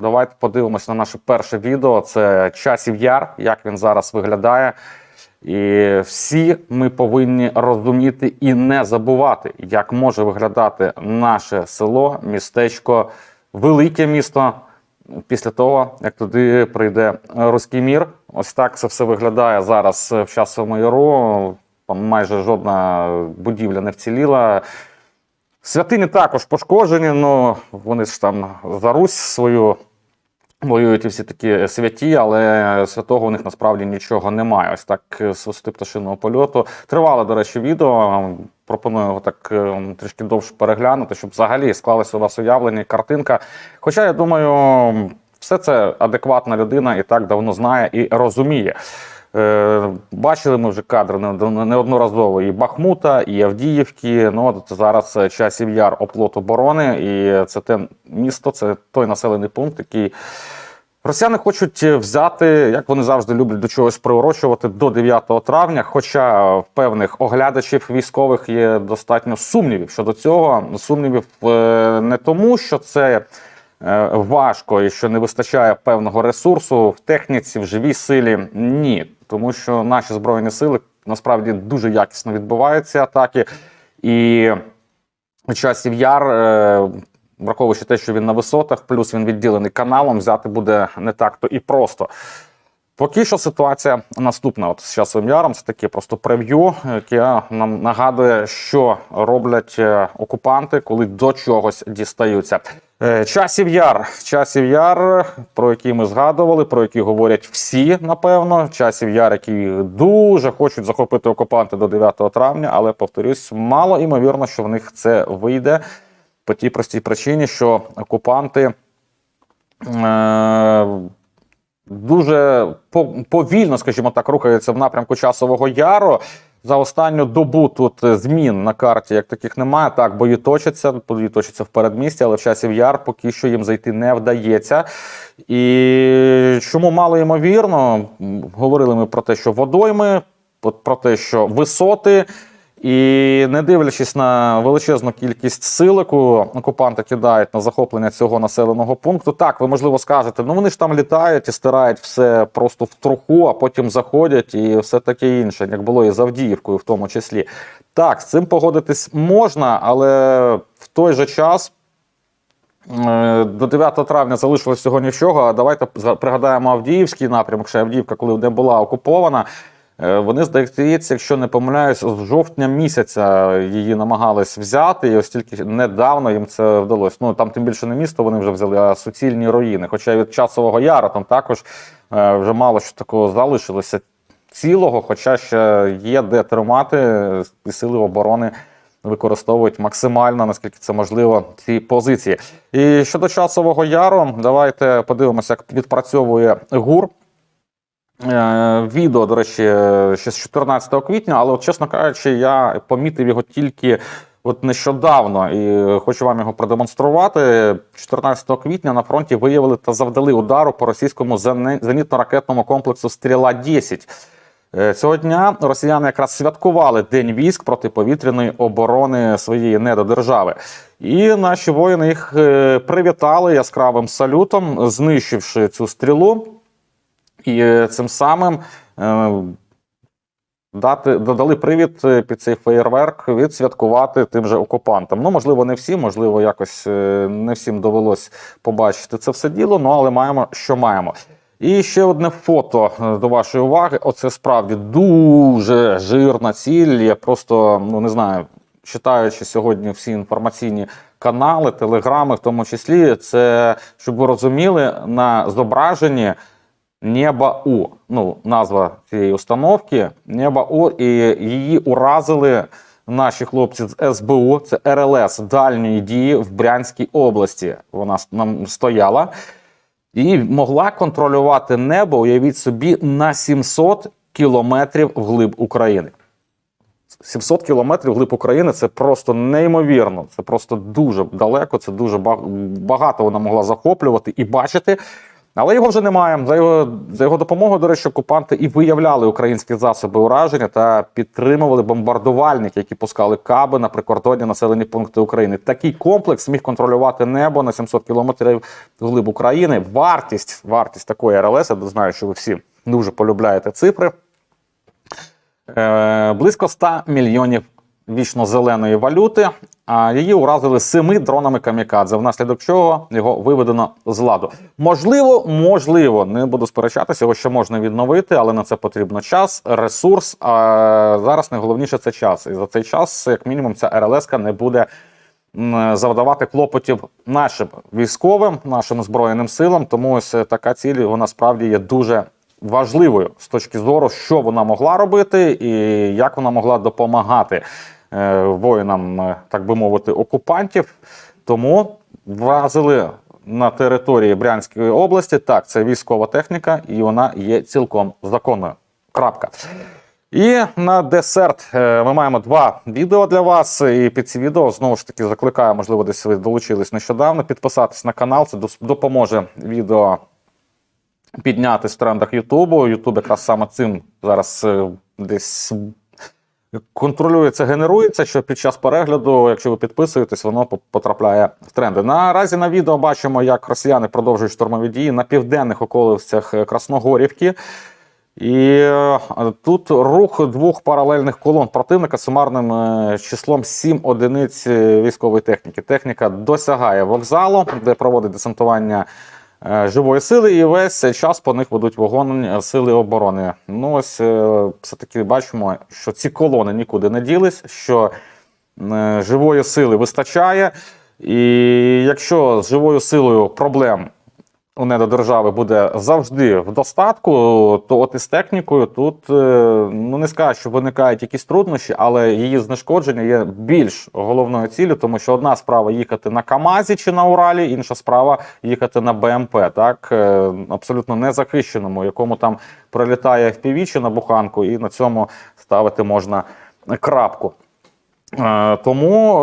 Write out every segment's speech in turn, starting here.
давайте подивимось на наше перше відео. Це часів яр, як він зараз виглядає. І всі ми повинні розуміти і не забувати, як може виглядати наше село, містечко, велике місто після того, як туди прийде руський мір. Ось так це все виглядає зараз в часовому яру. Там майже жодна будівля не вціліла. Святині також пошкоджені, але вони ж там за Русь свою воюють всі такі святі, але святого у них насправді нічого немає. Ось так е, з висоти пташиного польоту. Тривало, до речі, відео. Пропоную його так е, трішки довше переглянути, щоб взагалі склалося у вас уявлення, і картинка. Хоча я думаю, все це адекватна людина і так давно знає і розуміє. Е, Бачили ми вже кадри не- неодноразово і Бахмута, і Авдіївки. Ну от зараз е, часів яр оплот оборони, і це те місто, це той населений пункт, який росіяни хочуть взяти, як вони завжди люблять до чогось приурочувати, до 9 травня. Хоча в певних оглядачів військових є достатньо сумнівів щодо цього. Сумнівів е, не тому, що це важко і що не вистачає певного ресурсу в техніці, в живій силі. Ні, тому що наші збройні сили насправді дуже якісно відбуваються атаки. І часів яр, е, враховуючи те, що він на висотах, плюс він відділений каналом, взяти буде не так-то і просто. Поки що ситуація наступна. От з часовим яром це таке просто прев'ю, яке нам нагадує, що роблять е, окупанти, коли до чогось дістаються. Е, Часів яр, часів яр, про який ми згадували, про який говорять всі, напевно. Часів яр, які дуже хочуть захопити окупанти до 9 травня, але повторюсь, мало імовірно, що в них це вийде по тій простій причині, що окупанти. Е- дуже повільно, скажімо так, рухається в напрямку часового яру. За останню добу тут змін на карті як таких немає. Так, бої точаться, бої точаться в передмісті, але в часів яр поки що їм зайти не вдається. І чому мало ймовірно, говорили ми про те, що водойми, про те, що висоти. І не дивлячись на величезну кількість сил, яку окупанти кидають на захоплення цього населеного пункту, так ви можливо скажете, ну вони ж там літають і стирають все просто в труху, а потім заходять і все таке інше, як було і з Авдіївкою, в тому числі. Так, з цим погодитись можна, але в той же час. е, До 9 травня залишилось всього нічого. Давайте пригадаємо Авдіївський напрямок, ще Авдіївка, коли не була окупована. Е, Вони, здається, якщо не помиляюсь, з жовтня місяця її намагались взяти, і ось тільки недавно їм це вдалося. Ну там тим більше не місто вони вже взяли, а суцільні руїни. Хоча від часового яру там також е, вже мало що такого залишилося цілого, хоча ще є де тримати, і сили оборони використовують максимально, наскільки це можливо, ці позиції. І щодо часового яру, давайте подивимося, як відпрацьовує ГУР. Е, Відео, до речі, ще з 14 квітня, але, от, чесно кажучи, я помітив його тільки от нещодавно і хочу вам його продемонструвати. 14 квітня на фронті виявили та завдали удару по російському зенітно-ракетному комплексу Стріла 10 Е, Цього дня росіяни якраз святкували День військ протиповітряної оборони своєї недодержави. І наші воїни їх е, привітали яскравим салютом, знищивши цю стрілу. І е, цим самим е, дати, додали привід е, під цей феєрверк відсвяткувати тим же окупантам. Ну, можливо, не всім, можливо, якось не всім довелось побачити це все діло, ну але маємо, що маємо. І ще одне фото до вашої уваги. Оце справді дуже жирна ціль. Я просто ну не знаю, читаючи сьогодні всі інформаційні канали, телеграми, в тому числі, це щоб ви розуміли, на зображенні Неба У. Ну, назва цієї установки Неба У, і її уразили наші хлопці з СБУ. Це РЛС дальньої дії в Брянській області. Вона нам стояла і могла контролювати небо, уявіть собі, на 700 кілометрів вглиб України. 700 кілометрів вглиб України це просто неймовірно. Це просто дуже далеко, це дуже багато вона могла захоплювати і бачити. Але його вже немає. За його, за його допомогою, до речі, окупанти і виявляли українські засоби ураження та підтримували бомбардувальники, які пускали каби на прикордонні населені пункти України. Такий комплекс міг контролювати небо на 700 кілометрів глиб України. Вартість, вартість такої РЛС, я знаю, що ви всі дуже полюбляєте цифри. Е, близько 100 мільйонів вічно-зеленої валюти, а її уразили семи дронами камікадзе, внаслідок чого його виведено з ладу. Можливо, можливо, не буду сперечатися, його ще можна відновити, але на це потрібно час, ресурс. А зараз найголовніше це час. І за цей час, як мінімум, ця РЛС не буде завдавати клопотів нашим військовим, нашим збройним силам. Тому ось е, така ціль вона справді є дуже важливою з точки зору, що вона могла робити і як вона могла допомагати воїнам, е, так би мовити, окупантів. Тому вразили на території Брянської області. Так, це військова техніка, і вона є цілком законною. Крапка. І на десерт е, ми маємо два відео для вас. І під ці відео знову ж таки закликаю, можливо, десь ви долучились нещодавно. Підписатись на канал. Це допоможе відео піднятись в трендах Ютубу. Ютуб якраз саме цим зараз е, десь контролюється, генерується, що під час перегляду, якщо ви підписуєтесь, воно потрапляє в тренди. Наразі на відео бачимо, як росіяни продовжують штурмові дії на південних околицях е, Красногорівки. І е, тут рух двох паралельних колон противника сумарним е, числом 7 одиниць військової техніки. Техніка досягає вокзалу, де проводить десантування живої сили, і весь час по них ведуть вогонь е, сили оборони. Ну ось е, все-таки бачимо, що ці колони нікуди не ділись, що е, живої сили вистачає. І якщо з живою силою проблем у недодержави буде завжди в достатку, то от із технікою тут е, ну не скажу, що виникають якісь труднощі, але її знешкодження є більш головною ціллю, тому що одна справа їхати на Камазі чи на Уралі, інша справа їхати на БМП, так е, абсолютно незахищеному, якому там прилітає FPV чи на буханку, і на цьому ставити можна крапку. Е, Тому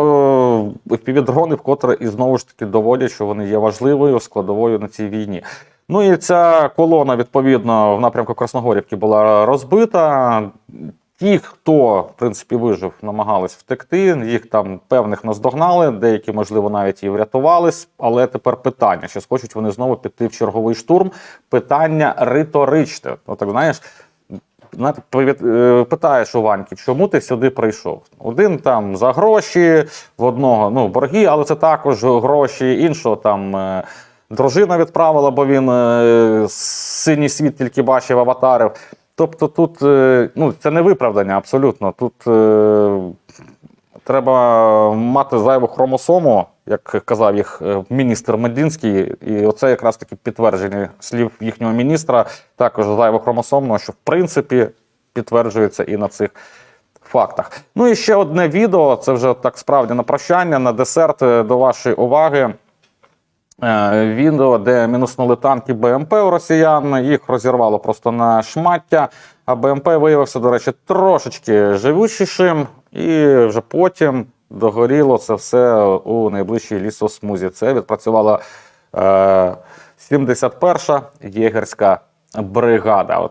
е, FPV-дрони вкотре і знову ж таки доводять, що вони є важливою складовою на цій війні. Ну і ця колона, відповідно, в напрямку Красногорівки була розбита. Ті, хто в принципі вижив, намагались втекти. Їх там певних наздогнали, деякі, можливо, навіть і врятувались. Але тепер питання: чи схочуть вони знову піти в черговий штурм? Питання риторичне. Отак, знаєш, е, питаєш у Ваньки, чому ти сюди прийшов? Один там за гроші, в одного ну, борги, але це також гроші, іншого там. е, Дружина відправила, бо він е, синій світ тільки бачив, аватарів. Тобто тут е, ну, це не виправдання абсолютно. Тут е, треба мати зайву хромосому, як казав їх е, міністр Мединський, і оце якраз таки підтвердження слів їхнього міністра, також зайву хромосомного, що в принципі підтверджується і на цих фактах. Ну і ще одне відео. Це вже так справді на прощання, на десерт е, до вашої уваги. Е, Відео, де мінуснули танки БМП у росіян, їх розірвало просто на шмаття. А БМП виявився, до речі, трошечки живучішим, і вже потім догоріло це все у найближчій лісосмузі. Це відпрацювала е, 71-ша єгерська бригада. От